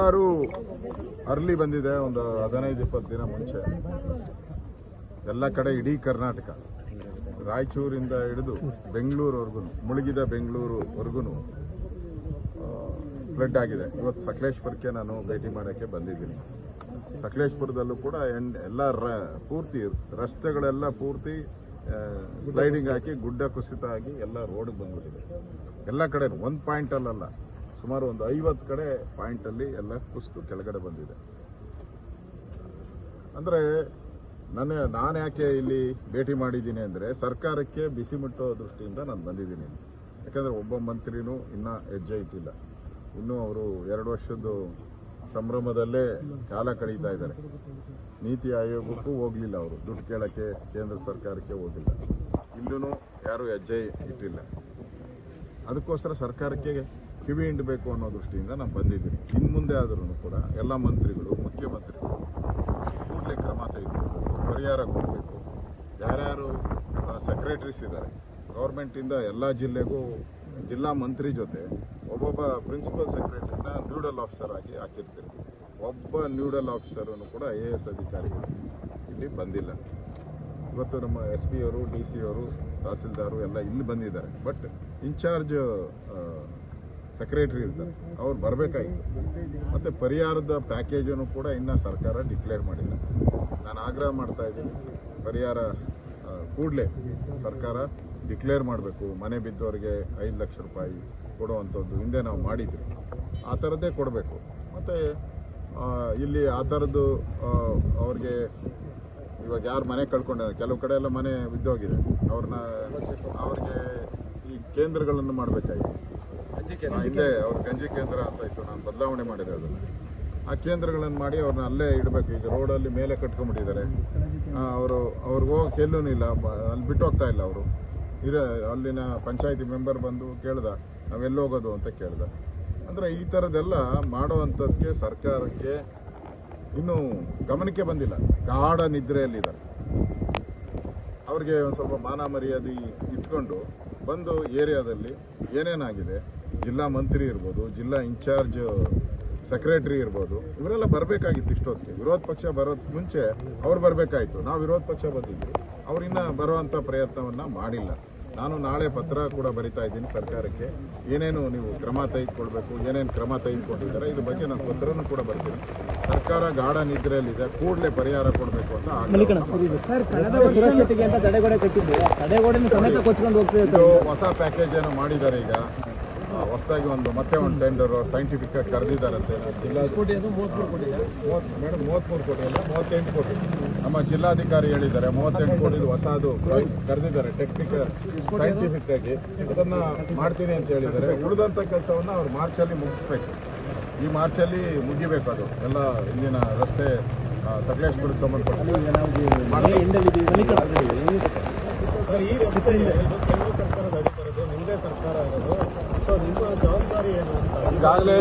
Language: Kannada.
ಮುಂಗಾರು ಅರ್ಲಿ ಬಂದಿದೆ ಒಂದು ಹದಿನೈದು, ಇಪ್ಪತ್ತು ದಿನ ಮುಂಚೆ. ಎಲ್ಲ ಕಡೆ ಇಡೀ ಕರ್ನಾಟಕ. ರಾಯಚೂರಿಂದ ಹಿಡಿದು ಬೆಂಗಳೂರುವರೆಗೂ, ಮುಳುಗಿದ ಬೆಂಗಳೂರುವರೆಗೂ ಫ್ಲಡ್ ಆಗಿದೆ. ಇವತ್ತು ಸಕಲೇಶ್ಪುರಕ್ಕೆ ನಾನು ಭೇಟಿ ಮಾಡೋಕ್ಕೆ ಬಂದಿದ್ದೀನಿ. ಸಕಲೇಶ್ಪುರದಲ್ಲೂ ಕೂಡ ಎಂಡ್ ಎಲ್ಲ ರ- ಪೂರ್ತಿ ರಸ್ತೆಗಳೆಲ್ಲ ಪೂರ್ತಿ ಸ್ಲೈಡಿಂಗ್ ಹಾಕಿ ಗುಡ್ಡ ಕುಸಿತ ಆಗಿ ಎಲ್ಲ ರೋಡ್ ಬಂದ್ಬಿಟ್ಟಿದೆ. ಎಲ್ಲ ಕಡೆ ಒಂದು ಪಾಯಿಂಟ್ ಅಲ್ಲಲ್ಲ. ಸುಮಾರು ಒಂದು ಐವತ್ತು ಕಡೆ ಪಾಯಿಂಟ್ ಅಲ್ಲಿ ಎಲ್ಲ ಕುಸಿದು ಕೆಳಗಡೆ ಬಂದಿದೆ. ಅಂದ್ರೆ ನನ್ನ, ನಾನು ಯಾಕೆ ಇಲ್ಲಿ ಭೇಟಿ ಮಾಡಿದ್ದೀನಿ ಅಂದ್ರೆ ಸರ್ಕಾರಕ್ಕೆ ಬಿಸಿ ಮುಟ್ಟೋ ದೃಷ್ಟಿಯಿಂದ ನಾನು ಬಂದಿದ್ದೀನಿ. ಯಾಕಂದ್ರೆ ಒಬ್ಬ ಮಂತ್ರಿನೂ ಇನ್ನ ಹೆಜ್ಜೆ ಇಟ್ಟಿಲ್ಲ. ಇನ್ನೂ ಅವರು ಎರಡು ವರ್ಷದ್ದು ಸಂಭ್ರಮದಲ್ಲೇ ಕಾಲ ಕಳೀತಾ ಇದ್ದಾರೆ. ನೀತಿ ಆಯೋಗಕ್ಕೂ ಹೋಗಲಿಲ್ಲ ಅವರು. ದುಡ್ಡು ಕೇಳಕ್ಕೆ ಕೇಂದ್ರ ಸರ್ಕಾರಕ್ಕೆ ಹೋಗಿಲ್ಲ. ಇಲ್ಲೂ ಯಾರು ಹೆಜ್ಜೆ ಇಟ್ಟಿಲ್ಲ. ಅದಕ್ಕೋಸ್ಕರ ಸರ್ಕಾರಕ್ಕೆ ಕಿವಿ ಹಿಂಡಬೇಕು ಅನ್ನೋ ದೃಷ್ಟಿಯಿಂದ ನಾನು ಬಂದಿದ್ದೀನಿ. ಇನ್ನು ಮುಂದೆ ಆದರೂ ಕೂಡ ಎಲ್ಲ ಮಂತ್ರಿಗಳು, ಮುಖ್ಯಮಂತ್ರಿಗಳು ಕೂಡಲೇ ಕ್ರಮ ತೆಗೆದುಕೊಳ್ಬೇಕು ಪರಿಹಾರ ಕೊಡಬೇಕು. ಯಾರ್ಯಾರು ಸೆಕ್ರೆಟರೀಸ್ ಇದ್ದಾರೆ ಗೌರ್ಮೆಂಟಿಂದ ಎಲ್ಲ ಜಿಲ್ಲೆಗೂ, ಜಿಲ್ಲಾ ಮಂತ್ರಿ ಜೊತೆ ಒಬ್ಬೊಬ್ಬ ಪ್ರಿನ್ಸಿಪಲ್ ಸೆಕ್ರೆಟರಿನ ನ್ಯೂಡಲ್ ಆಫೀಸರ್ ಆಗಿ ಹಾಕಿರ್ತೀರಿ. ಒಬ್ಬ ನ್ಯೂಡಲ್ ಆಫೀಸರನ್ನು ಕೂಡ ಐ ಎ ಎಸ್ ಅಧಿಕಾರಿಗಳು ಇಲ್ಲಿ ಬಂದಿಲ್ಲ. ಇವತ್ತು ನಮ್ಮ ಎಸ್ ಪಿ ಅವರು ಡಿ ಸಿ ಅವರು, ತಹಸೀಲ್ದಾರು ಎಲ್ಲ ಇಲ್ಲಿ ಬಂದಿದ್ದಾರೆ. ಬಟ್ ಇನ್ಚಾರ್ಜ್ ಸೆಕ್ರೆಟರಿ ಇರ್ತಾರೆ. ಅವ್ರು ಬರಬೇಕಾಗಿತ್ತು ಮತ್ತು ಪರಿಹಾರದ ಪ್ಯಾಕೇಜನ್ನು ಕೂಡ ಇನ್ನೂ ಸರ್ಕಾರ ಡಿಕ್ಲೇರ್ ಮಾಡಿಲ್ಲ. ನಾನು ಆಗ್ರಹ ಮಾಡ್ತಾ ಇದ್ದೀನಿ. ಪರಿಹಾರ ಕೂಡಲೇ ಸರ್ಕಾರ ಡಿಕ್ಲೇರ್ ಮಾಡಬೇಕು. ಮನೆ ಬಿದ್ದವರಿಗೆ ಐದು ಲಕ್ಷ ರೂಪಾಯಿ ಕೊಡುವಂಥದ್ದು ಹಿಂದೆ ನಾವು ಮಾಡಿದ್ವಿ. ಆ ಥರದ್ದೇ ಕೊಡಬೇಕು. ಮತ್ತು ಇಲ್ಲಿ ಆ ಥರದ್ದು ಅವ್ರಿಗೆ ಇವಾಗ ಯಾರು ಮನೆ ಕಳ್ಕೊಂಡಿದ್ದಾರೆ ಕೆಲವು ಕಡೆ ಎಲ್ಲ ಮನೆ ಬಿದ್ದೋಗಿದೆ. ಅವ್ರನ್ನ, ಅವ್ರಿಗೆ ಈ ಕೇಂದ್ರಗಳನ್ನು ಮಾಡಬೇಕಾಗಿತ್ತು ಹಿಂದೆ ಅವ್ರ ಗಂಜಿ ಕೇಂದ್ರ ಅಂತ ಇತ್ತು, ನಾನು ಬದಲಾವಣೆ ಮಾಡಿದೆ ಅದನ್ನು. ಆ ಕೇಂದ್ರಗಳನ್ನು ಮಾಡಿ ಅವ್ರನ್ನ ಅಲ್ಲೇ ಇಡಬೇಕು, ಈಗ ರೋಡಲ್ಲಿ ಮೇಲೆ ಕಟ್ಕೊಂಡ್ಬಿಟ್ಟಿದ್ದಾರೆ. ಅವರು ಅವ್ರಿಗೆ ಹೋಗಕ್ಕೆ ಎಲ್ಲೂ ಇಲ್ಲ ಅಲ್ಲಿ ಬಿಟ್ಟು ಹೋಗ್ತಾ ಇಲ್ಲ ಅವರು. ಇರ, ಅಲ್ಲಿನ ಪಂಚಾಯತಿ ಮೆಂಬರ್ ಬಂದು ಕೇಳ್ದ ನಾವೆಲ್ಲಿ ಹೋಗೋದು ಅಂತ ಕೇಳ್ದ. ಅಂದ್ರೆ ಈ ಥರದ್ದೆಲ್ಲ ಮಾಡುವಂಥದ್ದಕ್ಕೆ ಸರ್ಕಾರಕ್ಕೆ ಇನ್ನೂ ಗಮನಕ್ಕೆ ಬಂದಿಲ್ಲ. ಗಾಢ ನಿದ್ರೆಯಲ್ಲಿದ್ದಾರೆ. ಅವ್ರಿಗೆ ಒಂದು ಸ್ವಲ್ಪ ಮಾನ ಮರ್ಯಾದೆ ಇಟ್ಕೊಂಡು ಬಂದು ಏರಿಯಾದಲ್ಲಿ ಏನೇನಾಗಿದೆ ಜಿಲ್ಲಾ ಮಂತ್ರಿ ಇರ್ಬೋದು ಜಿಲ್ಲಾ ಇನ್ಚಾರ್ಜ್ ಸೆಕ್ರೆಟರಿ ಇರ್ಬೋದು ಇವರೆಲ್ಲ ಬರಬೇಕಾಗಿತ್ತು ಇಷ್ಟೊತ್ತಿಗೆ. ವಿರೋಧ ಪಕ್ಷ ಬರೋದಕ್ಕೆ ಮುಂಚೆ ಅವ್ರು ಬರಬೇಕಾಯ್ತು. ನಾವು ವಿರೋಧ ಪಕ್ಷ ಬಂದಿದ್ವಿ. ಅವ್ರಿನ್ನ ಬರುವಂಥ ಪ್ರಯತ್ನವನ್ನ ಮಾಡಿಲ್ಲ. ನಾನು ನಾಳೆ ಪತ್ರ ಕೂಡ ಬರಿತಾ ಇದ್ದೀನಿ ಸರ್ಕಾರಕ್ಕೆ. ಏನೇನು ನೀವು ಕ್ರಮ ತೆಗೆದುಕೊಳ್ಬೇಕು ಏನೇನು ಕ್ರಮ ತೆಗೆದುಕೊಂಡಿದ್ದಾರೆ ಇದ್ರ ಬಗ್ಗೆ ನಾನು ಪತ್ರನೂ ಕೂಡ ಬರ್ತೀನಿ. ಸರ್ಕಾರ ಗಾಢ ನಿದ್ರೆಯಲ್ಲಿದೆ. ಕೂಡಲೇ ಪರಿಹಾರ ಕೊಡಬೇಕು ಅಂತ ಹೊಸ ಪ್ಯಾಕೇಜ್ ಏನೋ ಮಾಡಿದ್ದಾರೆ ಈಗ. ಹೊಸದಾಗಿ ಒಂದು ಮತ್ತೆ ಒಂದು ಟೆಂಡರ್ ಸೈಂಟಿಫಿಕ್ ಆಗಿ ಕರೆದಿದ್ದಾರಂತೆ ಮೇಡಮ್ ಮೂವತ್ಮೂರು ಕೋಟಿ ಅಲ್ಲ ಮೂವತ್ತೆಂಟು ಕೋಟಿ. ನಮ್ಮ ಜಿಲ್ಲಾಧಿಕಾರಿ ಹೇಳಿದ್ದಾರೆ ಮೂವತ್ತೆಂಟು ಕೋಟಿ ಹೊಸದು ಕರೆದಿದ್ದಾರೆ ಟೆಕ್ನಿಕಲ್ ಸೈಂಟಿಫಿಕ್ ಆಗಿ. ಅದನ್ನ ಮಾಡ್ತೀನಿ ಅಂತ ಹೇಳಿದ್ದಾರೆ. ಉಳಿದಂತ ಕೆಲಸವನ್ನ ಅವ್ರು ಮಾರ್ಚಲ್ಲಿ ಮುಗಿಸ್ಬೇಕು. ಈ ಮಾರ್ಚಲ್ಲಿ ಮುಗಿಬೇಕು ಅದು. ಎಲ್ಲ ಇಲ್ಲಿನ ರಸ್ತೆ ಸಕಲೇಶ್ಪುರಕ್ಕೆ ಸಂಬಂಧಪಟ್ಟ ಈ ಕೇಂದ್ರ ಸರ್ಕಾರದ ಅಧಿಕಾರದ್ದು ನಿಮ್ಮದೇ ಸರ್ಕಾರ ಇರೋದು. ಈಗಾಗಲೇ